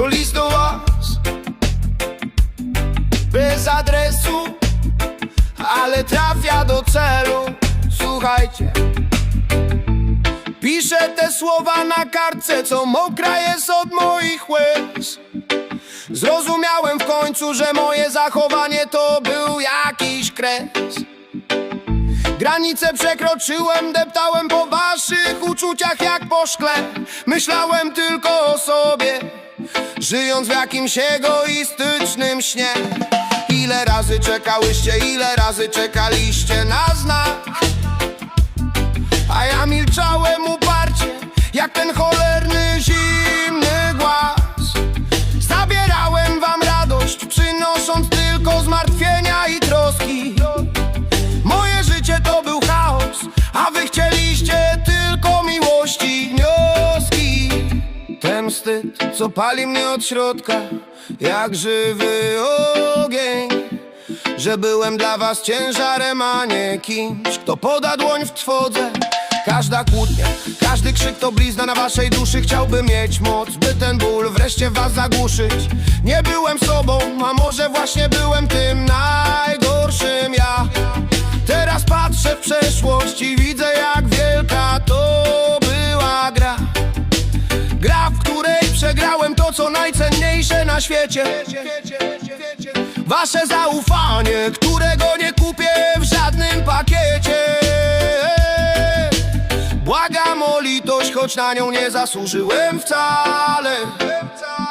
To list do was Bez adresu Ale trafia do celu. Słuchajcie. Piszę te słowa na kartce Co mokra jest od moich łez. Zrozumiałem w końcu, że moje zachowanie to był jakiś kres. Granice przekroczyłem, deptałem po waszych uczuciach jak po szkle. Myślałem tylko o sobie, żyjąc w jakimś egoistycznym śnie. Ile razy czekałyście, ile razy czekaliście na znak Wstyd, co pali mnie od środka, jak żywy ogień. Że byłem dla was ciężarem, a nie kimś, kto poda dłoń w trwodze Każda kłótnia, każdy krzyk to blizna na waszej duszy. Chciałbym mieć moc, by ten ból wreszcie was zagłuszyć. Nie byłem sobą, a może właśnie byłem tym najgorszym ja. Teraz patrzę w przeszłość i widzę przegrałem to co najcenniejsze na świecie. Wasze zaufanie, którego nie kupię w żadnym pakiecie. Błagam o litość, choć na nią nie zasłużyłem wcale